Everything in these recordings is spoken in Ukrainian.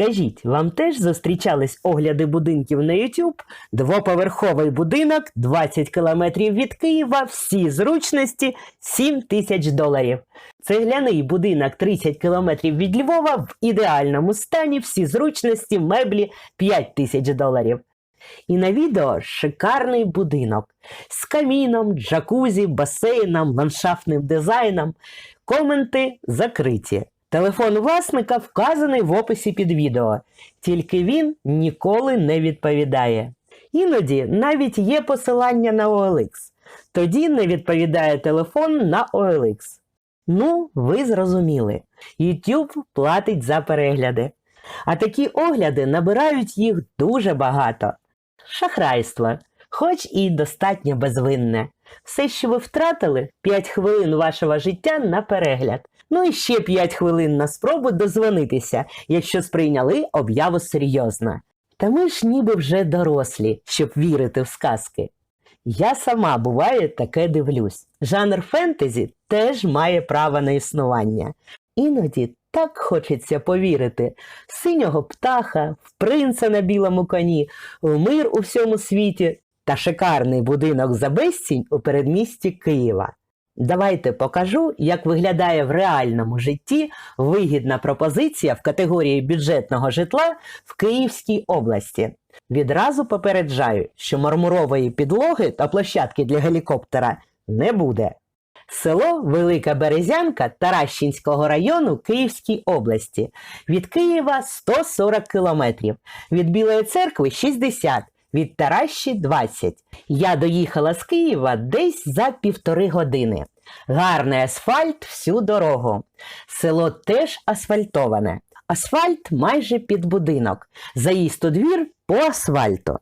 Скажіть, вам теж зустрічались огляди будинків на YouTube? Двоповерховий будинок, 20 кілометрів від Києва, всі зручності, 7 тисяч доларів. Цегляний будинок 30 кілометрів від Львова в ідеальному стані, всі зручності, меблі 5 тисяч доларів. І на відео шикарний будинок з каміном, джакузі, басейном, ландшафтним дизайном. Коменти закриті. Телефон власника вказаний в описі під відео, тільки він ніколи не відповідає. Іноді навіть є посилання на OLX. Тоді не відповідає телефон на OLX. Ну, ви зрозуміли. YouTube платить за перегляди. А такі огляди набирають їх дуже багато. Шахрайство, хоч і достатньо безвинне. Все, що ви втратили, 5 хвилин вашого життя на перегляд. Ну і ще 5 хвилин на спробу дозвонитися, якщо сприйняли об'яву серйозно. Та ми ж ніби вже дорослі, щоб вірити в сказки. Я сама буває таке дивлюсь. Жанр фентезі теж має право на існування. Іноді так хочеться повірити в синього птаха, в принца на білому коні, в мир у всьому світі та шикарний будинок за безцінь у передмісті Києва. Давайте покажу, як виглядає в реальному житті вигідна пропозиція в категорії бюджетного житла в Київській області. Відразу попереджаю, що мармурової підлоги та площадки для гелікоптера не буде. Село Велика Березянка Таращинського району Київській області. Від Києва 140 кілометрів, від Білої церкви 60, від Таращі 20. Я доїхала з Києва десь за півтори години. Гарний асфальт всю дорогу. Село теж асфальтоване. Асфальт майже під будинок. Заїзд у двір по асфальту.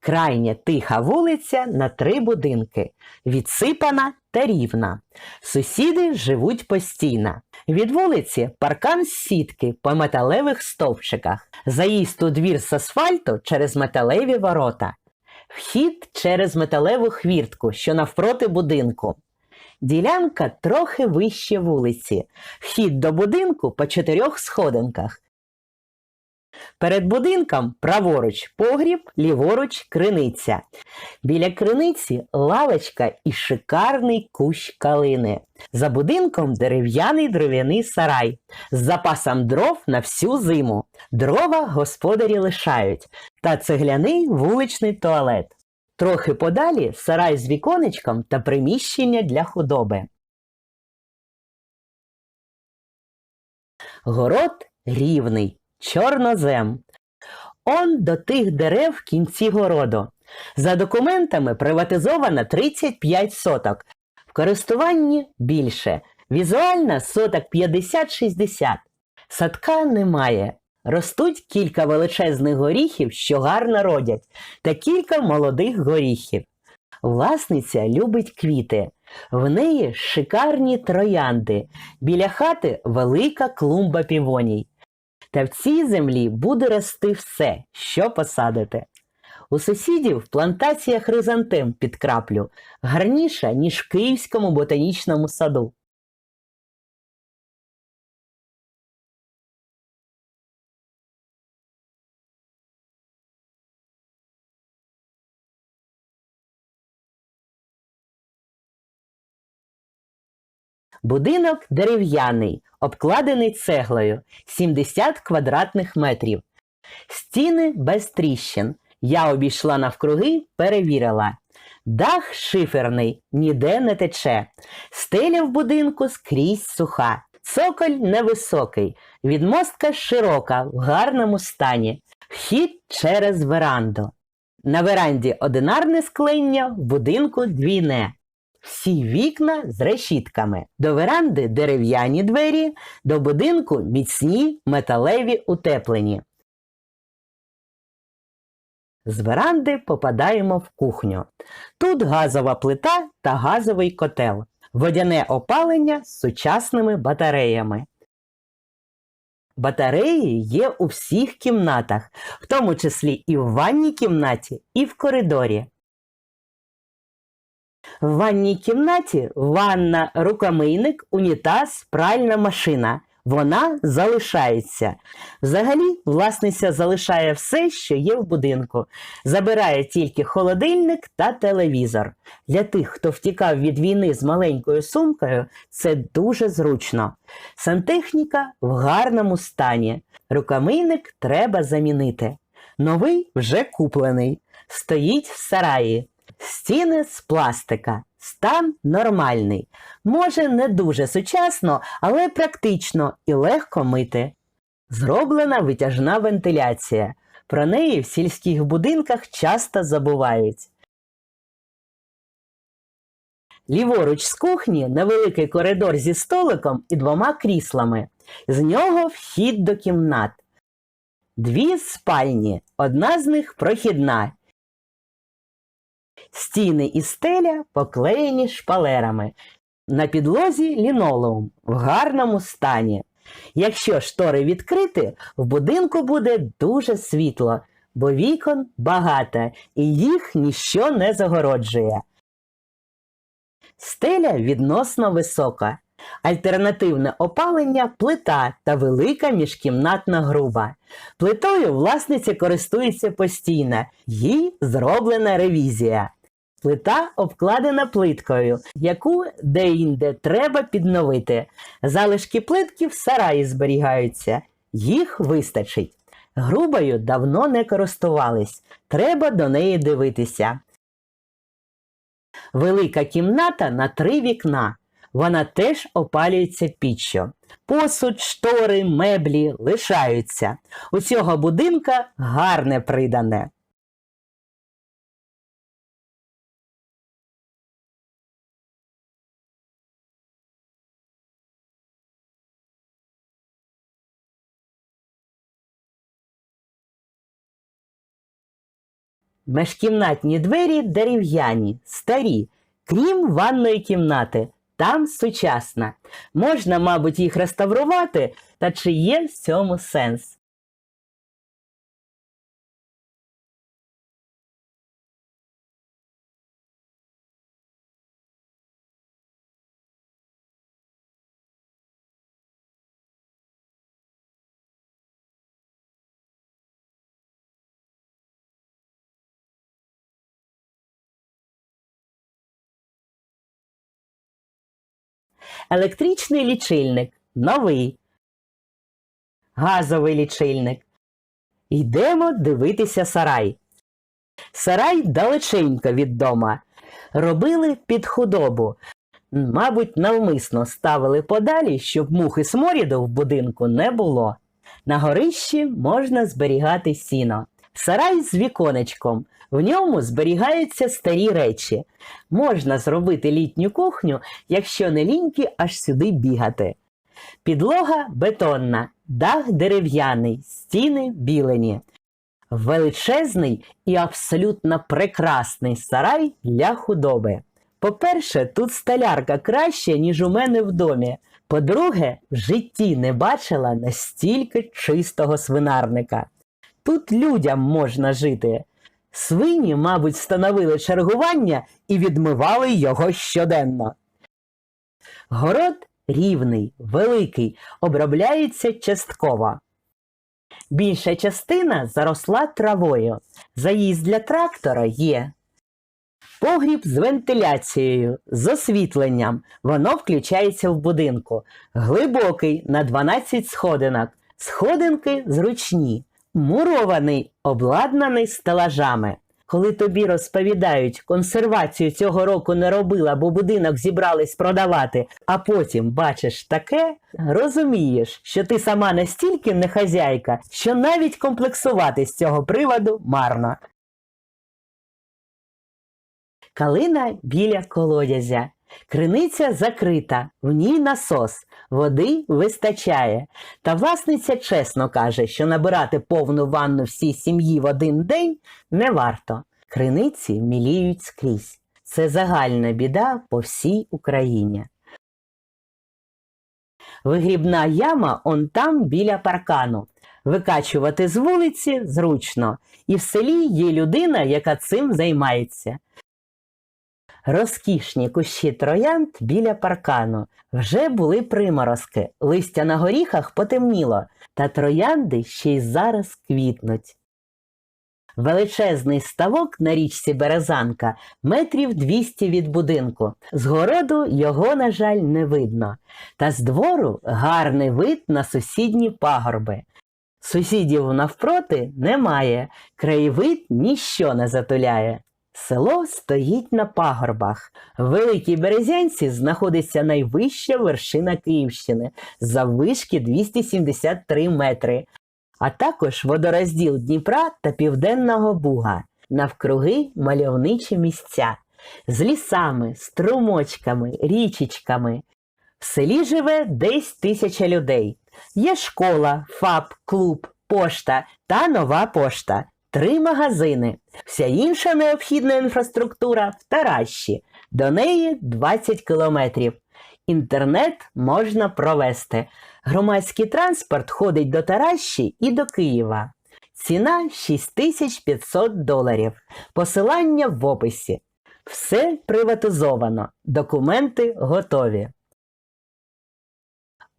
Крайня тиха вулиця на три будинки, відсипана та рівна. Сусіди живуть постійно. Від вулиці паркан з сітки по металевих стовпчиках. Заїзд у двір з асфальту через металеві ворота. Вхід через металеву хвіртку, що навпроти будинку. Ділянка трохи вище вулиці. Вхід до будинку по чотирьох сходинках. Перед будинком праворуч погріб, ліворуч криниця. Біля криниці лавочка і шикарний кущ калини. За будинком дерев'яний дров'яний сарай з запасом дров на всю зиму. Дрова господарі лишають та цегляний вуличний туалет. Трохи подалі сарай з віконечком та приміщення для худоби. Город рівний, чорнозем. Он до тих дерев в кінці городу. За документами приватизовано 35 соток. В користуванні більше. Візуально соток 50-60. Садка немає. Ростуть кілька величезних горіхів, що гарно родять, та кілька молодих горіхів. Власниця любить квіти. В неї шикарні троянди. Біля хати велика клумба півоній. Та в цій землі буде рости все, що посадите. У сусідів плантація хризантем під краплю гарніша, ніж Київському ботанічному саду. Будинок дерев'яний, обкладений цеглою, 70 квадратних метрів. Стіни без тріщин. Я обійшла навкруги, перевірила. Дах шиферний, ніде не тече. Стеля в будинку скрізь суха. Цоколь невисокий, відмостка широка, в гарному стані. Вхід через веранду. На веранді одинарне склення, в будинку двійне. Всі вікна з решітками. До веранди дерев'яні двері, до будинку міцні металеві утеплені. З веранди попадаємо в кухню. Тут газова плита та газовий котел, водяне опалення з сучасними батареями. Батареї є у всіх кімнатах, в тому числі і в ванній кімнаті, і в коридорі. В ванній кімнаті ванна, рукомийник, унітаз, пральна машина. Вона залишається. Взагалі, власниця залишає все, що є в будинку, забирає тільки холодильник та телевізор. Для тих, хто втікав від війни з маленькою сумкою, це дуже зручно. Сантехніка в гарному стані. Рукомийник треба замінити. Новий вже куплений. Стоїть в сараї. Стіни з пластика. Стан нормальний. Може, не дуже сучасно, але практично і легко мити. Зроблена витяжна вентиляція. Про неї в сільських будинках часто забувають. Ліворуч з кухні невеликий коридор зі столиком і двома кріслами. З нього вхід до кімнат. Дві спальні, одна з них прохідна. Стіни і стеля поклеєні шпалерами. На підлозі лінолеум в гарному стані. Якщо штори відкрити, в будинку буде дуже світло, бо вікон багато і їх ніщо не загороджує. Стеля відносно висока. Альтернативне опалення плита та велика міжкімнатна груба. Плитою власниця користується постійно, їй зроблена ревізія. Плита обкладена плиткою, яку де-інде треба підновити. Залишки плитки в сараї зберігаються, їх вистачить. Грубою давно не користувались, треба до неї дивитися. Велика кімната на три вікна. Вона теж опалюється піччю. Посуд, штори, меблі лишаються. У цього будинка гарне придане. Межкімнатні двері дерев'яні, старі, крім ванної кімнати. Там сучасна. Можна, мабуть, їх реставрувати, та чи є в цьому сенс? Електричний лічильник новий. Газовий лічильник. Йдемо дивитися сарай. Сарай далеченько від дома. Робили під худобу. Мабуть, навмисно ставили подалі, щоб мухи сморіду в будинку не було. На горищі можна зберігати сіно. Сарай з віконечком. В ньому зберігаються старі речі. Можна зробити літню кухню, якщо не ліньки аж сюди бігати. Підлога бетонна, дах дерев'яний, стіни білені. Величезний і абсолютно прекрасний сарай для худоби. По-перше, тут столярка краще, ніж у мене в домі. По-друге, в житті не бачила настільки чистого свинарника. Тут людям можна жити. Свині, мабуть, встановили чергування і відмивали його щоденно. Город рівний, великий, обробляється частково. Більша частина заросла травою. Заїзд для трактора є. Погріб з вентиляцією, з освітленням. Воно включається в будинку. Глибокий на 12 сходинок. Сходинки зручні. Мурований, обладнаний стелажами. Коли тобі розповідають, консервацію цього року не робила, бо будинок зібрались продавати, а потім бачиш таке, розумієш, що ти сама настільки не хазяйка, що навіть комплексувати з цього приводу марно. Калина біля колодязя. Криниця закрита, в ній насос, води вистачає. Та власниця чесно каже, що набирати повну ванну всій сім'ї в один день не варто. Криниці міліють скрізь. Це загальна біда по всій Україні. Вигрібна яма он там біля паркану. Викачувати з вулиці зручно, і в селі є людина, яка цим займається. Розкішні кущі троянд біля паркану. Вже були приморозки, листя на горіхах потемніло, та троянди ще й зараз квітнуть. Величезний ставок на річці Березанка метрів 200 від будинку. З городу його, на жаль, не видно. Та з двору гарний вид на сусідні пагорби. Сусідів навпроти немає, краєвид ніщо не затуляє. Село стоїть на пагорбах. В Великій Березянці знаходиться найвища вершина Київщини заввишки 273 метри, а також водорозділ Дніпра та Південного Буга. Навкруги мальовничі місця з лісами, струмочками, річечками. В селі живе десь тисяча людей. Є школа, ФАП, клуб, пошта та нова пошта. Три магазини. Вся інша необхідна інфраструктура в Таращі. До неї 20 кілометрів. Інтернет можна провести. Громадський транспорт ходить до Таращі і до Києва. Ціна 6500 доларів. Посилання в описі. Все приватизовано. Документи готові.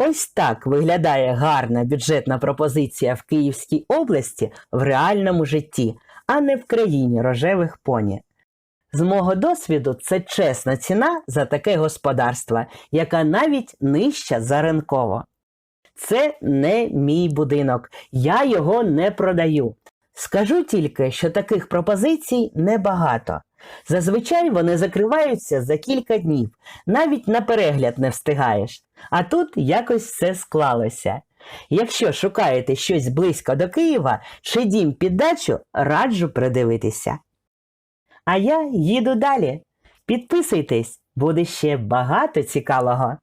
Ось так виглядає гарна бюджетна пропозиція в Київській області в реальному житті, а не в країні рожевих поні. З мого досвіду, це чесна ціна за таке господарство, яка навіть нижча за ринково. Це не мій будинок, я його не продаю. Скажу тільки, що таких пропозицій небагато. Зазвичай вони закриваються за кілька днів, навіть на перегляд не встигаєш. А тут якось все склалося. Якщо шукаєте щось близько до Києва чи дім під дачу, раджу придивитися. А я їду далі. Підписуйтесь, буде ще багато цікавого.